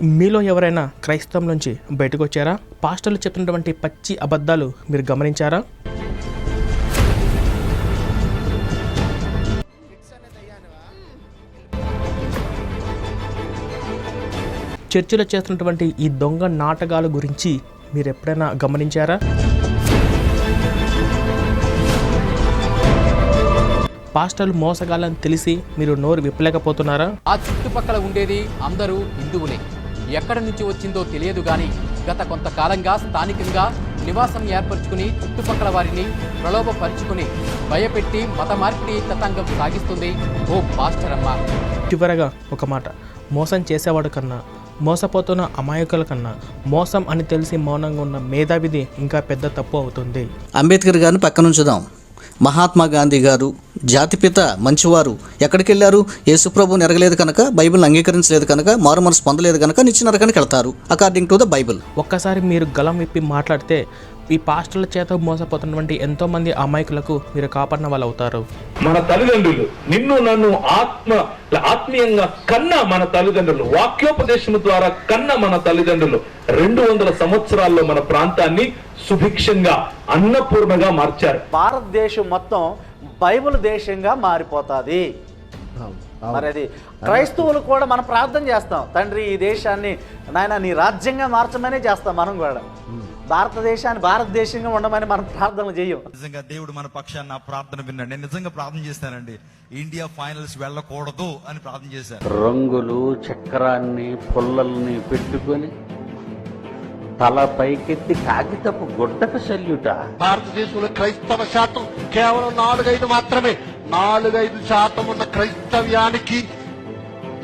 మీలో ఎవరైనా క్రైస్తవం నుంచి బయటకు వచ్చారా పాస్టర్లు చెప్తున్నటువంటి పచ్చి అబద్ధాలు మీరు గమనించారా? చర్చిలో చేస్తున్నటువంటి ఈ దొంగ నాటకాల గురించి మీరు ఎప్పుడైనా గమనించారా? పాస్టర్లు మోసగాలని తెలిసి మీరు నోరు విప్పలేకపోతున్నారా? ఆ చుట్టుపక్కల ఉండేది అందరూ హిందువులే. ఎక్కడి నుంచి వచ్చిందో తెలియదు గాని గత కొంతకాలంగా స్థానికంగా నివాసం ఏర్పరచుకుని చుట్టుపక్కల వారిని ప్రలోభపరుచుకుని భయపెట్టి మత మార్పిడి తతంగం సాగిస్తుంది ఓ పాస్టర్ అమ్మ. చివరగా ఒక మాట. మోసం చేసేవాడు కన్నా మోసపోతున్న అమాయకుల కన్నా మోసం అని తెలిసి మౌనంగా ఉన్న మేధావిది ఇంకా పెద్ద తప్పు అవుతుంది. అంబేద్కర్ గారిని పక్కన ఉంచుదాం మహాత్మా గాంధీ గారు జాతిపిత మంచివారు ఎక్కడికి వెళ్ళారు యేసుప్రభు నెరగలేదు కనుక బైబిల్ అంగీకరించలేదు కనుక మారు మనసు పొందలేదు కనుక నిచ్చిన రకానికి వెళ్తారు. అకార్డింగ్ టు ద బైబిల్ ఒక్కసారి మీరు గలం విప్పి మాట్లాడితే ఈ పాస్టర్ల చేత మోసపోతున్నటువంటి ఎంతోమంది అమాయకులకు మీరు కాపాడిన వాళ్ళు అవుతారు మన తల్లిదండ్రులు నిన్ను నన్ను ఆత్మ ఆత్మీయంగా కన్న మన తల్లిదండ్రులు వాక్యోపదేశం ద్వారా కన్న మన తల్లిదండ్రులు రెండు వందల సంవత్సరాల్లో మన ప్రాంతాన్ని సుభిక్షంగా అన్నపూర్ణగా మార్చారు. భారతదేశం మొత్తం బైబిల్ దేశంగా మారిపోతుంది. మరి అది క్రైస్తవులు కూడా మనం ప్రార్థన చేస్తాం. తండ్రి ఈ దేశాన్ని నాయన నీ రాజ్యంగా మార్చమనే చేస్తాం మనం కూడా. భారతదేశాన్ని భారతదేశంగా ఉండమని మనం ప్రార్థనలు చేయం. నిజంగా దేవుడు మన పక్షాన్ని నా ప్రార్థన విన్నాడు నేను నిజంగా ప్రార్థన చేస్తానండి. ఇండియా ఫైనల్స్ వెళ్ళకూడదు అని ప్రార్థన చేశాను. రంగులు చక్రాన్ని పుల్లల్ని పెట్టుకొని తల పైకెత్తి కాగితపు గుడ్డకు సెల్యుట భారతదేశంలో క్రైస్తవ శాతం కేవలం నాలుగైదు మాత్రమే. నాలుగైదు శాతం ఉన్న క్రైస్తవ్యానికి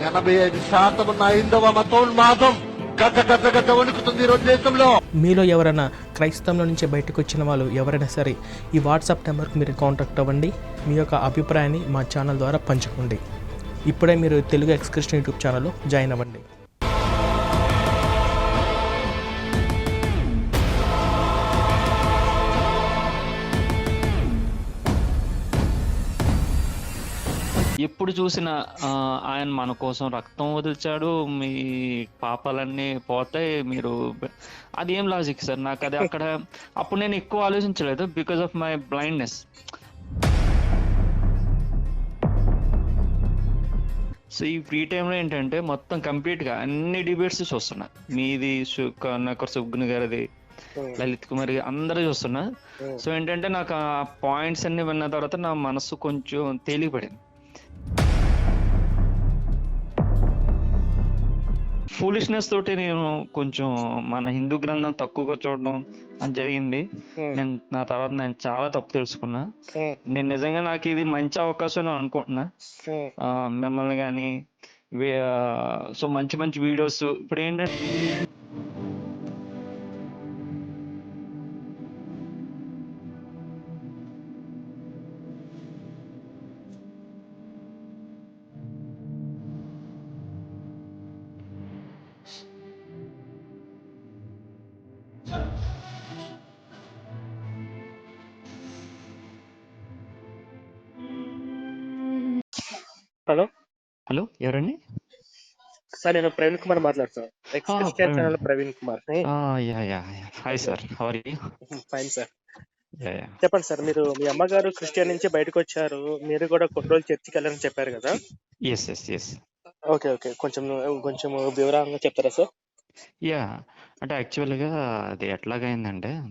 ఎనభై ఐదు శాతం ఉన్న ఐదవ మతోన్మాదం. వణుకుతుంది దేశంలో. మీలో ఎవరైనా క్రైస్తవంలో నుంచి బయటకు వచ్చిన వాళ్ళు ఎవరైనా సరే ఈ వాట్సాప్ నెంబర్కి మీరు కాంటాక్ట్ అవ్వండి. మీ యొక్క అభిప్రాయాన్ని మా ఛానల్ ద్వారా పంచుకోండి. ఇప్పుడే మీరు తెలుగు ఎక్స్క్రిషన్ యూట్యూబ్ ఛానల్లో జాయిన్ అవ్వండి. ఎప్పుడు చూసిన ఆయన మన కోసం రక్తం వదిల్చాడు మీ పాపాలన్నీ పోతాయి మీరు అది ఏం లాజిక్ సార్? నాకు అది అక్కడ అప్పుడు నేను ఎక్కువ ఆలోచించలేదు because of my blindness so ఈ ఫ్రీ టైంలో ఏంటంటే మొత్తం కంప్లీట్గా అన్ని డిబేట్స్ చూస్తున్నా. మీది కరుణాకర్ సుగ్గుని గారిది లలిత్ కుమార్ గారి అందరూ చూస్తున్నా. సో ఏంటంటే నాకు ఆ పాయింట్స్ అన్ని విన్న తర్వాత నా మనసు కొంచెం తేలిపడింది ఫూలిష్నెస్ తోటి నేను కొంచెం మన హిందూ గ్రంథం తక్కువగా చూడడం అని జరిగింది. నేను నా తర్వాత నేను చాలా తప్పు తెలుసుకున్నా. నేను నిజంగా నాకు ఇది మంచి అవకాశం అని అనుకుంటున్నా మిమ్మల్ని కానీ సో మంచి మంచి వీడియోస్. ఇప్పుడు ఏంటంటే హలో? హలో ఎవరండి? సార్ నేను ప్రవీణ్ కుమార్ మాట్లాడుతున్నాను Praveen. Kumar. Hi sir fine sir చెప్పండి సార్ మీరు మీ అమ్మగారు క్రిస్టియన్ నుంచి బయటకు వచ్చారు. మీరు కూడా కొన్ని రోజులు చర్చికి వెళ్ళారని చెప్పారు కదా? Yes yes yes okay okay. కొంచెం కొంచెం వివరంగా చెప్తారా సార్ యా. అంటే యాక్చువల్గా అది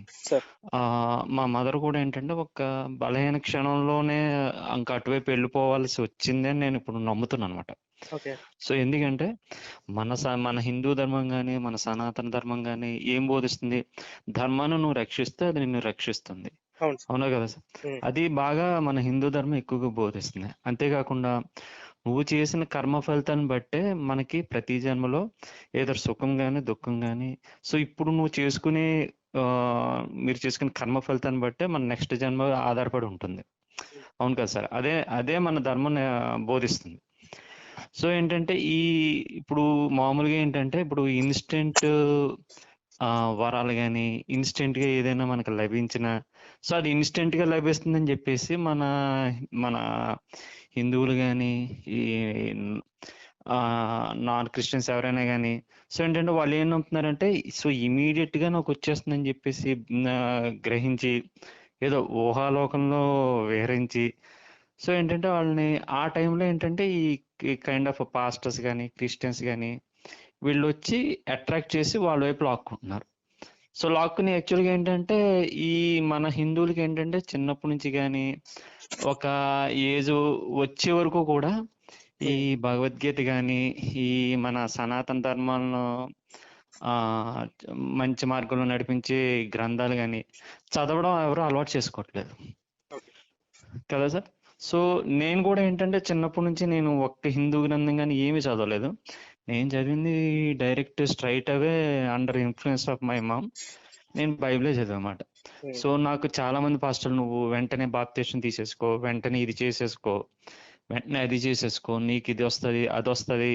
సార్. ఆ, మా మదర్ కూడా ఏంటంటే ఒక బలహీన క్షణంలోనే ఇంకా అటువైపు వెళ్ళిపోవాల్సి వచ్చింది అని నేను ఇప్పుడు నమ్ముతున్నాను అనమాట ఓకే. సో ఎందుకంటే మన స- మన హిందూ ధర్మం కానీ మన సనాతన ధర్మం కానీ ఏం బోధిస్తుంది? ధర్మాన్ని నువ్వు రక్షిస్తే అది నిన్ను రక్షిస్తుంది. అవును. సార్ అవునా కదా సార్. అది బాగా మన హిందూ ధర్మం ఎక్కువగా బోధిస్తుంది. అంతేకాకుండా నువ్వు చేసిన కర్మ ఫలితాన్ని బట్టే మనకి ప్రతి జన్మలో ఏదో సుఖం కానీ దుఃఖం కానీ సో ఇప్పుడు నువ్వు చేసుకునే ఆ, మీరు చేసుకునే కర్మ ఫలితాన్ని బట్టే మన నెక్స్ట్ జన్మ ఆధారపడి ఉంటుంది. అవును కదా సార్? అదే అదే మన ధర్మం బోధిస్తుంది. సో ఏంటంటే ఈ ఇప్పుడు మామూలుగా ఏంటంటే ఇప్పుడు ఇన్స్టెంట్ వరాలు కానీ ఇన్స్టెంట్గా ఏదైనా మనకు లభించిన సో అది ఇన్స్టెంట్గా లభిస్తుందని చెప్పేసి మన మన హిందువులు కానీ ఈ నాన్ క్రిస్టియన్స్ ఎవరైనా కానీ సో ఏంటంటే వాళ్ళు ఏం నమ్ముతున్నారంటే సో ఇమీడియట్గా నాకు వచ్చేస్తుందని చెప్పేసి గ్రహించి ఏదో ఊహాలోకంలో విహరించి సో ఏంటంటే వాళ్ళని ఆ టైంలో ఏంటంటే ఈ కైండ్ ఆఫ్ పాస్టర్స్ కానీ క్రిస్టియన్స్ కానీ వీళ్ళు వచ్చి అట్రాక్ట్ చేసి వాళ్ళ వైపు లాక్కుంటున్నారు. సో లాక్కుని యాక్చువల్గా ఏంటంటే ఈ మన హిందువులకి ఏంటంటే చిన్నప్పటి నుంచి కానీ ఒక ఏజ్ వచ్చే వరకు కూడా ఈ భగవద్గీత కానీ ఈ మన సనాతన ధర్మాలను ఆ మంచి మార్గంలో నడిపించే గ్రంథాలు కానీ చదవడం ఎవరు అలవాటు చేసుకోవట్లేదు. కదా సార్? సో నేను కూడా ఏంటంటే చిన్నప్పటి నుంచి నేను ఒక్క హిందూ గ్రంథం కానీ ఏమీ చదవలేదు. నేను చదివింది direct straight away under influence of my mom. నేను బైబిలే చదివన్నమాట సో నాకు చాలా మంది పాస్టర్లు నువ్వు వెంటనే బాప్తేషన్ తీసేసుకో వెంటనే ఇది చేసేసుకో వెంటనే అది చేసేసుకో నీకు ఇది వస్తుంది అది వస్తుంది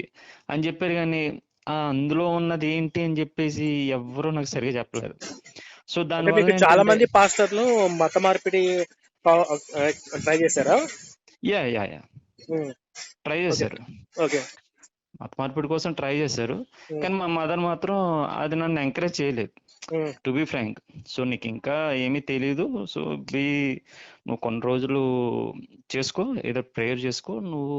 అని చెప్పారు కానీ ఆ అందులో ఉన్నది ఏంటి అని చెప్పేసి ఎవ్వరూ నాకు సరిగా చెప్పలేదు. సో మీకు చాలా మంది పాస్టర్లు మత మార్పిడి ట్రై చేశారా? యా యా యా ట్రై చేశారు. ఓకే మత మార్పిడి కోసం ట్రై చేశారు. కానీ మా మదర్ మాత్రం అది నన్ను ఎంకరేజ్ చేయలేదు. టు బి ఫ్రాంక్ సో నీకు ఇంకా ఏమీ తెలియదు సో బి నువ్వు కొన్ని రోజులు చేసుకో ఏదో ప్రేయర్ చేసుకో. నువ్వు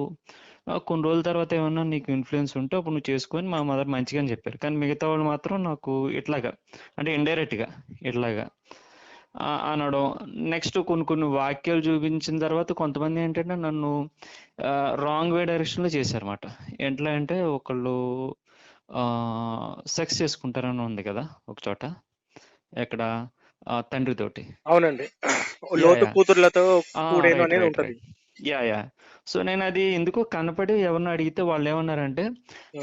కొన్ని రోజుల తర్వాత ఏమన్నా నీకు ఇన్ఫ్లుయెన్స్ ఉంటే అప్పుడు నువ్వు చేసుకొని మా మదర్ మంచిగానే చెప్పారు. కానీ మిగతా వాళ్ళు మాత్రం నాకు ఇట్లాగా అంటే ఇండైరెక్ట్గా ఇట్లాగా. అనడం. నెక్స్ట్ కొన్ని కొన్ని వాక్యాలు చూపించిన తర్వాత కొంతమంది ఏంటంటే నన్ను రాంగ్ వే డైరెక్షన్లో చేశారన్నమాట. ఎట్లా అంటే ఒకళ్ళు సెక్స్ చేసుకుంటారని ఉంది కదా ఒక చోట ఎక్కడ? తండ్రితోటి. అవునండి. లోతు. కూతుర్లతో ఉంటది. యా యా సో నేను అది ఎందుకో కనపడి ఎవరిని అడిగితే వాళ్ళు ఏమన్నారంటే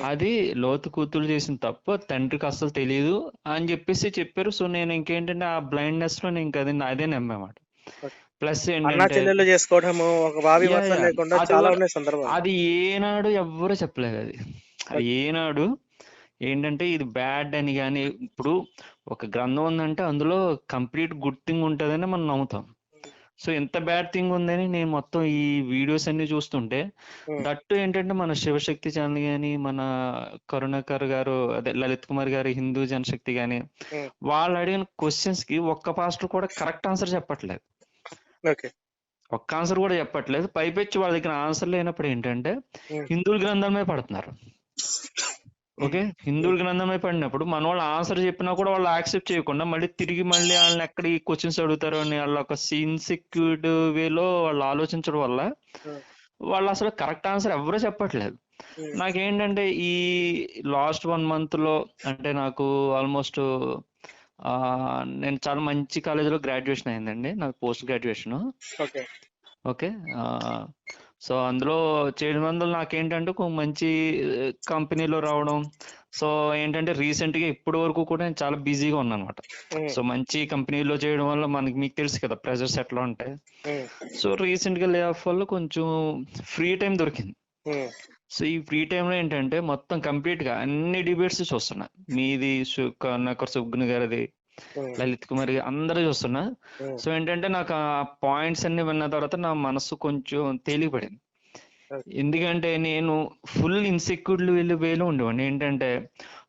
అది లోతు కూతురు చేసిన తప్పు తండ్రికి అసలు తెలియదు అని చెప్పేసి చెప్పారు. సో నేను ఇంకేంటంటే ఆ బ్లైండ్నెస్లో నేను అది అదే నమ్మమాట. ప్లస్ ఏంటంటే చేసుకోవడము ఒక. లేకుండా అది చాలా కూడా- ఉన్నాయి సందర్భాలు. అది ఏనాడు ఎవ్వరూ చెప్పలేదు అది. అది ఏనాడు ఏంటంటే ఇది బ్యాడ్ అని కానీ ఇప్పుడు ఒక గ్రంథం ఉందంటే అందులో కంప్లీట్ గుడ్ థింగ్ ఉంటుందని మనం నమ్ముతాం. సో ఎంత బ్యాడ్ థింగ్ ఉందని నేను మొత్తం ఈ వీడియోస్ అన్ని చూస్తుంటే దట్టు ఏంటంటే మన శివశక్తి ఛానల్ కానీ మన కరుణాకర్ గారు అదే లలిత్ కుమార్ గారు హిందూ జనశక్తి కానీ వాళ్ళు అడిగిన క్వశ్చన్స్కి ఒక్క పాస్టర్ కూడా కరెక్ట్ ఆన్సర్ చెప్పట్లేదు. ఒక్క ఆన్సర్ కూడా చెప్పట్లేదు. పైపెచ్చి వాళ్ళ దగ్గర ఆన్సర్ లేనప్పుడు ఏంటంటే. హిందువుల గ్రంథాలమే పడుతున్నారు. ఓకే? హిందువుల గ్రంథమే పడినప్పుడు మన వాళ్ళు ఆన్సర్ చెప్పినా కూడా వాళ్ళు యాక్సెప్ట్ చేయకుండా మళ్ళీ తిరిగి మళ్ళీ వాళ్ళని ఎక్కడ ఈ క్వశ్చన్స్ అడుగుతారు అని వాళ్ళ ఒక ఇన్సెక్యూర్డ్ వేలో వాళ్ళు ఆలోచించడం వల్ల వాళ్ళు అసలు కరెక్ట్ ఆన్సర్ ఎవరూ చెప్పట్లేదు. నాకేంటంటే ఈ లాస్ట్ వన్ మంత్లో అంటే నాకు ఆల్మోస్ట్ నేను చాలా మంచి కాలేజీలో గ్రాడ్యుయేషన్ అయిందండి. నాకు post graduation. Okay. Okay? So అందులో చేయడం వల్ల నాకేంటంటే ఒక మంచి కంపెనీలో రావడం. సో ఏంటంటే రీసెంట్గా ఇప్పటి వరకు కూడా నేను చాలా బిజీగా ఉన్నాను అనమాట సో మంచి కంపెనీలో చేయడం వల్ల మనకి మీకు తెలుసు కదా ప్రెజర్స్ ఎట్లా ఉంటాయి. సో రీసెంట్గా లే ఆఫ్ వల్ల కొంచెం ఫ్రీ టైం దొరికింది. సో ఈ ఫ్రీ టైంలో ఏంటంటే మొత్తం కంప్లీట్గా అన్ని డిబేట్స్ చూస్తున్నా. మీది సు- కరుణాకర్ సుగ్గుని గారిది లలిత్ కుమార్ అందరూ చూస్తున్నా. సో ఏంటంటే నాకు ఆ పాయింట్స్ అన్ని విన్న తర్వాత నా మనసు కొంచెం తేలిపడింది ఎందుకంటే నేను ఫుల్ ఇన్సెక్యూర్డ్ వెళ్ళి వేలో ఉండేవాడిని. ఏంటంటే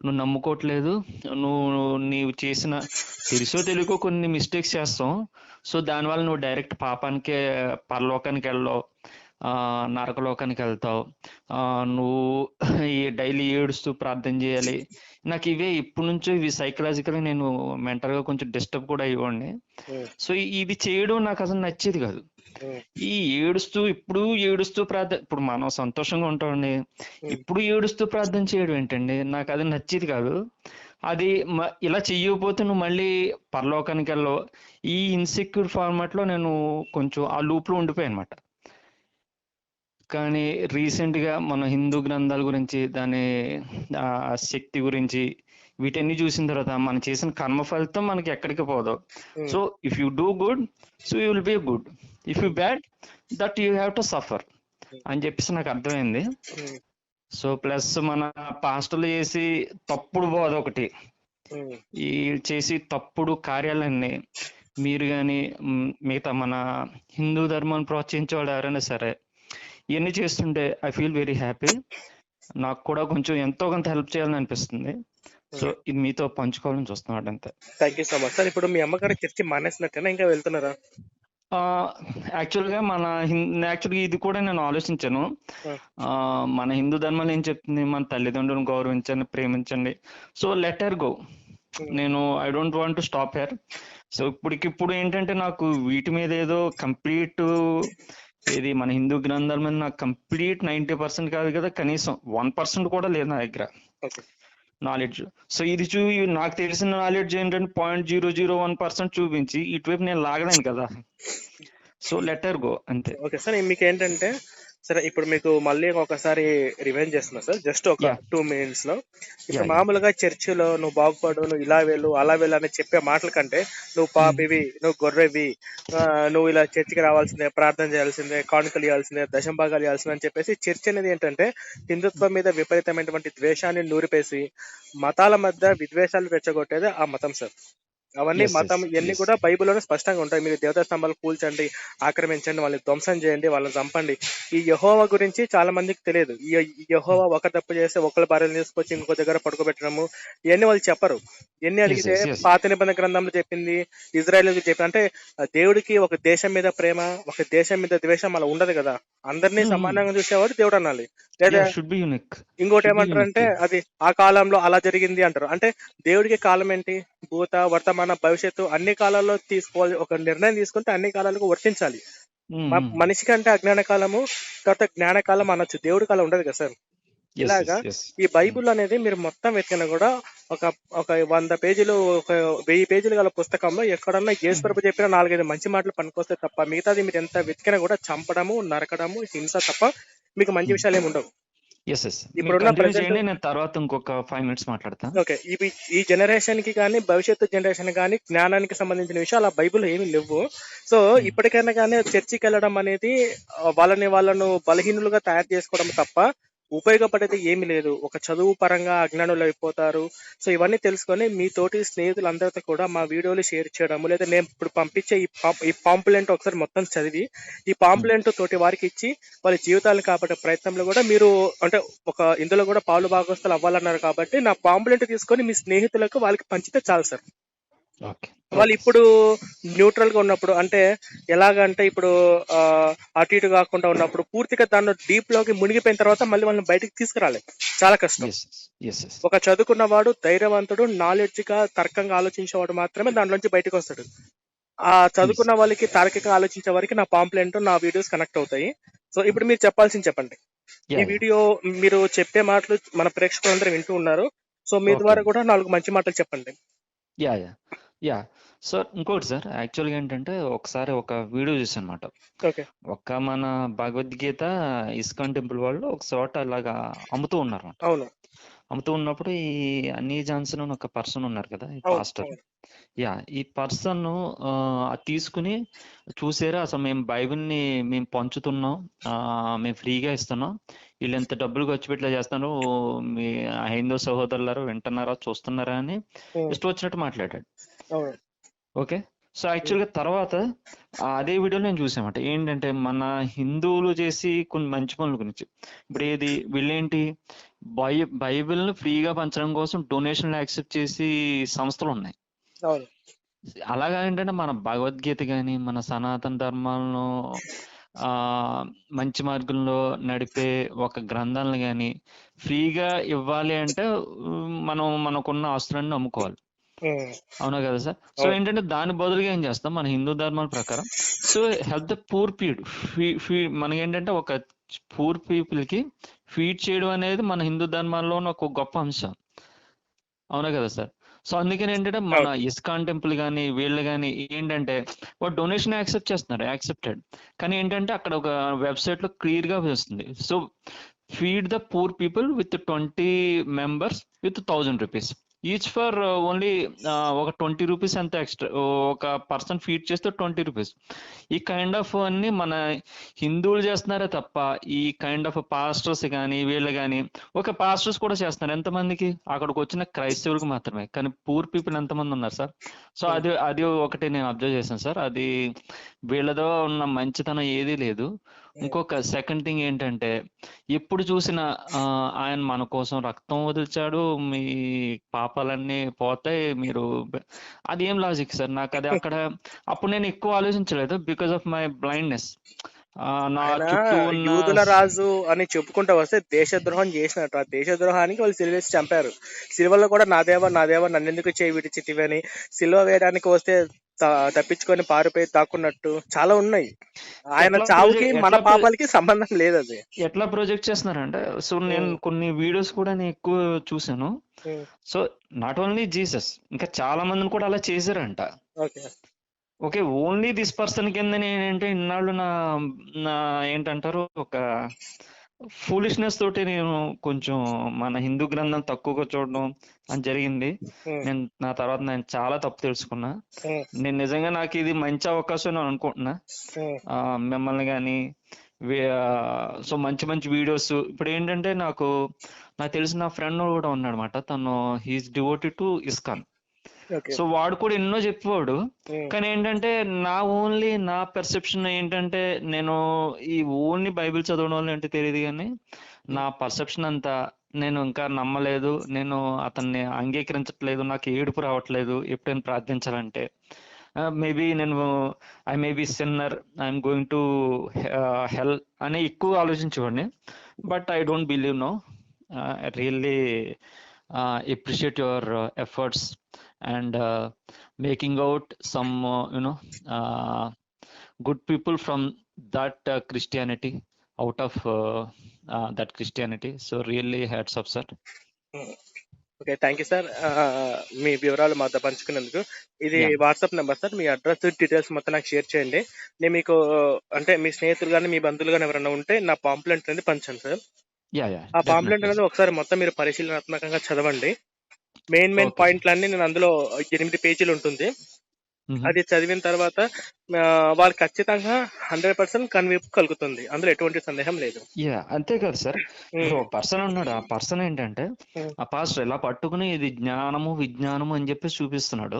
నువ్వు నమ్ముకోవట్లేదు నువ్వు నీవు చేసిన తెలుసో తెలియకో కొన్ని మిస్టేక్స్ చేస్తాం. సో దానివల్ల నువ్వు డైరెక్ట్ పాపానికే పరలోకానికి వెళ్ళవు. నరకలోకానికి వెళ్తావు. ఆ నువ్వు ఈ డైలీ ఏడుస్తూ ప్రార్థన చేయాలి. నాకు ఇవే ఇప్పటి నుంచో ఇవి సైకలాజికల్ నేను మెంటల్గా కొంచెం డిస్టర్బ్ కూడా అయ్యేవాడిని. సో ఇది చేయడం నాకు అసలు నచ్చేది కాదు. ఈ ఏడుస్తూ ఇప్పుడు ఏడుస్తూ ప్రార్థన ఇప్పుడు మనం సంతోషంగా ఉంటామండి. ఇప్పుడు ఏడుస్తూ ప్రార్థన చేయడం ఏంటండి? నాకు అది నచ్చేది కాదు. అది ఇలా చెయ్యకపోతే నువ్వు మళ్ళీ పరలోకానికి వెళ్ళవు. ఈ ఇన్సెక్యూర్ ఫార్మాట్లో నేను కొంచెం ఆ లూప్లో ఉండిపోయాను అనమాట కానీ రీసెంట్గా మన హిందూ గ్రంథాల గురించి దాని ఆ శక్తి గురించి వీటన్ని చూసిన తర్వాత మనం చేసిన కర్మ ఫలితం మనకి ఎక్కడికి పోదు. So if you do good so you will be good if you bad that you have to suffer అని చెప్పేసి నాకు అర్థమైంది. సో ప్లస్ మన పాస్టర్లు చేసి తప్పుడు బోధ ఒకటి. ఈ చేసి తప్పుడు కార్యాలన్నీ మీరు కానీ మిగతా మన హిందూ ధర్మాన్ని ప్రోత్సహించే వాళ్ళు ఎవరైనా సరే ఇవన్నీ చేస్తుంటే ఐ ఫీల్ వెరీ హ్యాపీ నాకు కూడా కొంచెం ఎంతో కొంత హెల్ప్ చేయాలని అనిపిస్తుంది. సో ఇది మీతో పంచుకోవాలని చూస్తున్నాడు అంతే. Thank you so much sir ఇప్పుడు మీ అమ్మగారు చర్చి మానేసినట్టేనా? ఇంకా వెళ్తున్నారా? యాక్చువల్గా మన యాక్చువల్గా ఇది కూడా నేను ఆలోచించాను. ఆ, మన హిందూ ధర్మం ఏం చెప్తుంది? మన తల్లిదండ్రులను గౌరవించండి ప్రేమించండి. సో లెటర్ గో నేను I don't want to stop her so ఇప్పటికిప్పుడు ఏంటంటే నాకు వీటి మీద ఏదో కంప్లీట్ ఇది మన హిందూ గ్రంథాల మీద నాకు కంప్లీట్ నైంటీ పర్సెంట్ కాదు కదా కనీసం వన్ పర్సెంట్ కూడా లేదు నా దగ్గర. ఓకే. నాలెడ్జ్. సో ఇది చూ నాకు తెలిసిన నాలెడ్జ్ ఏంటంటే point zero zero one percent చూపించి ఇటువైపు నేను లాగలేను కదా. సో లెటర్ గో అంతే. ఓకే సార్ మీకు ఏంటంటే సరే ఇప్పుడు మీకు మళ్ళీ ఒకసారి రివైండ్ చేస్తున్నా సార్ జస్ట్ ఒక. టూ మినిట్స్లో ఇప్పుడు. మామూలుగా చర్చిలో నువ్వు బాగుపడు నువ్వు ఇలా వెళ్ళు అలా వెళ్ళు అని చెప్పే మాటల కంటే నువ్వు పాపివి నువ్వు గొర్రెవి నువ్వు ఇలా చర్చికి రావాల్సిందే ప్రార్థన చేయాల్సిందే కానుకలు ఇవ్వాల్సిందే దశంభాగాలు ఇవ్వాల్సిందే అని చెప్పేసి చర్చ్ అనేది ఏంటంటే హిందుత్వం మీద విపరీతమైనటువంటి ద్వేషాన్ని నూరిపేసి మతాల మధ్య విద్వేషాలు రెచ్చగొట్టేది ఆ మతం సార్ అవన్నీ మతం ఇవన్నీ. కూడా బైబిల్లోనే స్పష్టంగా ఉంటాయి. మీరు దేవతా స్తంభాలు కూల్చండి ఆక్రమించండి వాళ్ళని ధ్వంసం చేయండి వాళ్ళని చంపండి. ఈ యహోవా గురించి చాలా మందికి తెలియదు. ఈ యెహోవా ఒక తప్పు చేస్తే ఒకళ్ళ భార్యను తీసుకొచ్చి ఇంకో దగ్గర పడుకోబెట్టడము ఇవన్నీ వాళ్ళు చెప్పరు. ఎన్ని అడిగితే. పాత నిబంధన గ్రంథంలో చెప్పింది ఇజ్రాయెల్ చెప్పి అంటే దేవుడికి ఒక దేశం మీద ప్రేమ ఒక దేశం మీద ద్వేషం అలా ఉండదు కదా. అందరినీ Hmm. సమానంగా చూసేవాడు దేవుడు అనాలి. లేదా ఇంకోటి ఏమంటారు అంటే. అది ఆ కాలంలో అలా జరిగింది అంటారు. అంటే దేవుడికి కాలం ఏంటి? భూత వర్తమాన భవిష్యత్తు అన్ని కాలాల్లో తీసుకోవాలి. ఒక నిర్ణయం తీసుకుంటే అన్ని కాలాలకు వర్తించాలి. మ- మనిషికి అంటే అజ్ఞాన కాలము తర్వాత జ్ఞాన కాలం అనొచ్చు. దేవుడి కాలం ఉండదు కదా సార్? ఇలాగా ఈ బైబుల్ అనేది మీరు మొత్తం వెతికినా కూడా ఒక ఒక వంద పేజీలు ఒక వెయ్యి పేజీలు గల పుస్తకంలో ఎక్కడన్నా యేసు ప్రభు చెప్పిన నాలుగైదు మంచి మాటలు పనికొస్తే తప్ప మిగతాది మీరు ఎంత వెతికినా కూడా చంపడము నరకడము హింస తప్ప మీకు మంచి విషయాలు ఏమి ఉండవు. ఎస్ ఎస్ ఇప్పుడున్న present- చేయండి నేను తర్వాత ఇంకొక ఫైవ్ మినిట్స్ మాట్లాడతా. ఓకే ఇవి ఈ జనరేషన్కి కానీ భవిష్యత్తు జనరేషన్ కానీ జ్ఞానానికి సంబంధించిన విషయాలు ఆ బైబిల్ ఏమీ లేవు. సో ఇప్పటికైనా కానీ చర్చికి వెళ్ళడం అనేది వాళ్ళని వాళ్ళను బలహీనులుగా తయారు చేసుకోవడం తప్ప ఉపయోగపడేది ఏమీ లేదు. ఒక చదువు పరంగా అజ్ఞానులు అయిపోతారు. సో ఇవన్నీ తెలుసుకొని మీ తోటి స్నేహితులందరితో కూడా మా వీడియోలు షేర్ చేయడము లేదా నేను ఇప్పుడు పంపించే ఈ ఈ పాంపులెంట్ ఒకసారి మొత్తం చదివి ఈ పాంపులెంట్ తోటి వారికి ఇచ్చి వాళ్ళ జీవితాలను కాపాడే ప్రయత్నంలో కూడా మీరు అంటే ఒక ఇందులో కూడా పాలు భాగస్తులు అవ్వాలన్నారు కాబట్టి నా పాంపులెంట్ తీసుకొని మీ స్నేహితులకు వాళ్ళకి పంచితే చాలు సార్. వాళ్ళు ఇప్పుడు న్యూట్రల్గా ఉన్నప్పుడు అంటే ఎలాగంటే ఇప్పుడు అటు ఇటు కాకుండా ఉన్నప్పుడు పూర్తిగా దానిలో డీప్లోకి మునిగిపోయిన తర్వాత మళ్ళీ వాళ్ళని బయటికి తీసుకురాలేదు చాలా కష్టం. ఒక చదువుకున్నవాడు ధైర్యవంతుడు నాలెడ్జ్గా తర్కంగా ఆలోచించేవాడు మాత్రమే దాంట్లోంచి బయటకు వస్తాడు. ఆ చదువుకున్న వాళ్ళకి తార్కికంగా ఆలోచించే వారికి నా పాంప్లెంట్ నా వీడియోస్ కనెక్ట్ అవుతాయి. సో ఇప్పుడు మీరు చెప్పాల్సింది చెప్పండి. ఈ వీడియో మీరు చెప్పే మాటలు మన ప్రేక్షకులందరూ వింటూ ఉన్నారు. సో మీ. ద్వారా కూడా నాలుగు మంచి మాటలు చెప్పండి. యా యా యా సార్ ఇంకోటి సార్ యాక్చువల్గా ఏంటంటే ఒకసారి ఒక వీడియో చూసాను అనమాట ఒక మన భగవద్గీత ఇస్కాన్ టెంపుల్ వాళ్ళు ఒక చోట అలాగా అమ్ముతూ ఉన్నారు అవును. అమ్ముతూ ఉన్నప్పుడు ఈ అన్నీ జాన్సన్ అని ఒక పర్సన్ ఉన్నారు కదా ఈ పాస్టర్. యా ఈ పర్సన్ తీసుకుని చూసారా. అసలు మేము బైబిల్ని మేము పంచుతున్నాం. ఆ, మేము ఫ్రీగా ఇస్తున్నాం. వీళ్ళు ఎంత డబ్బులు ఖర్చు పెట్టి ఇలా చేస్తున్నారు మీ హైందవ సహోదరులారా వింటున్నారా చూస్తున్నారా అని ఇష్టం వచ్చినట్టు మాట్లాడాడు. ఓకే. సో యాక్చువల్గా తర్వాత ఆ అదే వీడియోలో నేను చూసామట ఏంటంటే మన హిందువులు చేసి కొన్ని మంచి పనుల గురించి. ఇప్పుడు ఏది వీళ్ళేంటి? బై బైబిల్ని ఫ్రీగా పంచడం కోసం డొనేషన్లు యాక్సెప్ట్ చేసి సంస్థలు ఉన్నాయి. అలాగా ఏంటంటే మన భగవద్గీత కానీ మన సనాతన ధర్మాలను ఆ మంచి మార్గంలో నడిపే ఒక గ్రంథాలను కానీ ఫ్రీగా ఇవ్వాలి అంటే మనం మనకున్న ఆస్తులన్నీ అమ్ముకోవాలి. అవునా కదా సార్? సో. ఏంటంటే దాని బదులుగా ఏం చేస్తాం? మన హిందూ ధర్మాల ప్రకారం. సో హెల్ప్ ద పూర్ పీడ్ ఫీ మనకి ఏంటంటే ఒక పూర్ పీపుల్కి ఫీడ్ చేయడం అనేది మన హిందూ ధర్మాల్లో ఒక గొప్ప అంశం. అవునా కదా సార్? సో అందుకని ఏంటంటే మన ఇస్కాన్ టెంపుల్ కానీ వీళ్ళు కానీ ఏంటంటే ఒక డొనేషన్ యాక్సెప్ట్ చేస్తున్నారు యాక్సెప్టెడ్. కానీ ఏంటంటే అక్కడ ఒక వెబ్సైట్లో క్లియర్గా వస్తుంది. So feed the poor people with twenty members with thousand rupees. Each for only ఒక ట్వంటీ రూపీస్ ఎంత ఎక్స్ట్రా ఒక పర్సన్ ఫీడ్ చేస్తే ట్వంటీ రూపీస్ ఈ కైండ్ ఆఫ్ అన్ని మన హిందువులు చేస్తున్నారే తప్ప ఈ కైండ్ ఆఫ్ పాస్టర్స్ కానీ వీళ్ళు కానీ ఒక పాస్టర్స్ కూడా చేస్తున్నారు ఎంతమందికి? అక్కడికి వచ్చిన క్రైస్తవులకు మాత్రమే. కానీ పూర్ పీపుల్ ఎంతమంది ఉన్నారు సార్? సో అది అది ఒకటి నేను అబ్జర్వ్ చేశాను సార్. అది వీళ్ళదో ఉన్న మంచితనం ఏదీ లేదు. ఇంకొక సెకండ్ థింగ్ ఏంటంటే ఎప్పుడు చూసినా ఆయన మన కోసం రక్తం వదిల్చాడు మీ పాపాలన్నీ పోతాయి మీరు అది ఏం లాజిక్ సార్? నాకు అది అక్కడ అప్పుడు నేను ఎక్కువ ఆలోచించలేదు బికాస్ ఆఫ్ మై బ్లైండ్నెస్ యూదుల రాజు అని చెప్పుకుంటూ వస్తే దేశద్రోహం చేసినట్టు. ఆ దేశద్రోహానికి వాళ్ళు సిలువ వేసి చంపారు. సిలువలో కూడా నా దేవ నా దేవ నన్ను ఎందుకు చేయి విడిచితివి అని సిలువ వేయడానికి వస్తే తప్పించుకొని పారిపోయి దాక్కున్నట్టు చాలా ఉన్నాయి. ఆయన చావుకి మన పాపాలకి సంబంధం లేదు అది ఎట్లా ప్రొజెక్ట్ చేస్తున్నారంటే సో నేను కొన్ని వీడియోస్ కూడా నేను ఎక్కువ చూసాను సో నాట్ ఓన్లీ జీసస్ ఇంకా చాలా మందిని కూడా అలా చేశారంట. ఓకే. ఓన్లీ దిస్ పర్సన్ కింద ఏంటంటే ఇన్నాళ్ళు నా నా ఏంటంటారు ఒక ఫూలిష్నెస్ తోటి నేను కొంచెం మన హిందూ గ్రంథం తక్కువగా చూడడం అని జరిగింది. నేను నా తర్వాత నేను చాలా తప్పు తెలుసుకున్నా. నేను నిజంగా నాకు ఇది మంచి అవకాశం అని అనుకుంటున్నా. మిమ్మల్ని కానీ సో మంచి మంచి వీడియోస్. ఇప్పుడు ఏంటంటే నాకు నాకు తెలిసిన ఫ్రెండ్ కూడా ఉన్నాడు అనమాట తను he's devoted to ISKCON so వాడు కూడా ఎన్నో చెప్పేవాడు. కానీ ఏంటంటే నా ఓన్లీ నా పెర్సెప్షన్ ఏంటంటే నేను ఈ ఓన్లీ బైబిల్ చదవడం వల్ల ఏంటో తెలియదు కానీ నా పర్సెప్షన్ అంతా నేను ఇంకా నమ్మలేదు. నేను అతన్ని అంగీకరించట్లేదు. నాకు ఏడుపు రావట్లేదు. ఎప్పుడైనా ప్రార్థించాలంటే. మేబీ నేను I may be sinner I'm going to hell అని ఎక్కువ ఆలోచించేవాడిని. But I don't believe no really your uh, efforts. And uh, making out some uh, you know uh, good people from that uh, christianity out of uh, uh, that christianity so really hats off sir okay thank you sir మీ వివరాలు మాతో పంచుకున్నందుకు ఇది. WhatsApp number sir మీ address details మొత్తం నాకు share చేయండి నేను మీకు అంటే మీ స్నేహితులు కానీ మీ బంధువులు కానీ ఎవరైనా ఉంటే నా పాంప్లెంట్ అనేది పంచండి సార్ yeah yeah ఆ పాంప్లెంట్. అనేది ఒకసారి మొత్తం మీరు పరిశీలనాత్మకంగా చదవండి మెయిన్ మెయిన్ Okay. పాయింట్లన్నీ నేను అందులో ఎనిమిది పేజీలు ఉంటుంది. అది చదివిన తర్వాత ఆ, వాళ్ళకి ఖచ్చితంగా హండ్రెడ్ పర్సెంట్ కన్విప్ కలుగుతుంది అందులో ఎటువంటి సందేహం లేదు అంతే కదా సార్ పర్సన్ ఉన్నాడు ఆ పర్సన్ ఏంటంటే. ఆ పాస్టర్ ఇలా పట్టుకుని ఇది జ్ఞానము విజ్ఞానము అని చెప్పి చూపిస్తున్నాడు.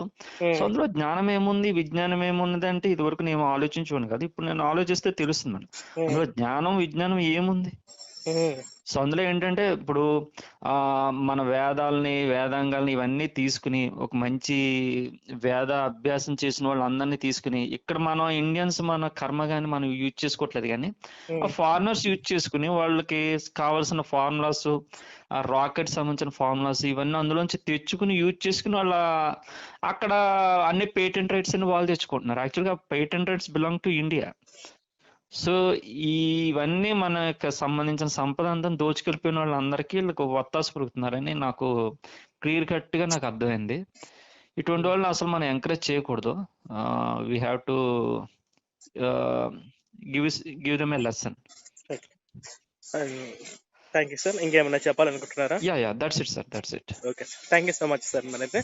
సో అందులో జ్ఞానం ఏముంది విజ్ఞానం ఏమున్నది అంటే ఇది వరకు నేను ఆలోచించుకోను కదా ఇప్పుడు నేను ఆలోచిస్తే తెలుస్తుంది. అందులో జ్ఞానం విజ్ఞానం ఏముంది. సో అందులో ఏంటంటే ఇప్పుడు ఆ మన వేదాలని వేదాంగాల్ని ఇవన్నీ తీసుకుని ఒక మంచి వేద అభ్యాసం చేసిన వాళ్ళందరినీ తీసుకుని ఇక్కడ మనం ఇండియన్స్ మన కర్మ కానీ మనం యూజ్ చేసుకోవట్లేదు కానీ ఆ ఫారినర్స్ యూజ్ చేసుకుని వాళ్ళకి కావాల్సిన ఫార్ములాస్ ఆ రాకెట్ సంబంధించిన ఫార్ములాస్ ఇవన్నీ అందులోంచి తెచ్చుకుని యూజ్ చేసుకుని వాళ్ళ అక్కడ అన్ని పేటెంట్ రైట్స్ అని వాళ్ళు తెచ్చుకుంటున్నారు. యాక్చువల్గా patent rights belong to India. So ఇవన్నీ మనకు సంబంధించిన సంపద అంతా దోచుకెళ్ళిపోయిన వాళ్ళందరికీ వీళ్ళకి వత్తాసు పలుకుతున్నారని నాకు క్లియర్ కట్గా నాకు అర్థమైంది. ఇటువంటి వాళ్ళని అసలు మనం ఎంకరేజ్ చేయకూడదు. We have to give give them a lesson thank you sir ఇంకేమైనా చెప్పాలనుకుంటున్నారా? Yeah yeah that's it sir that's it okay thank you so much sir మనైతే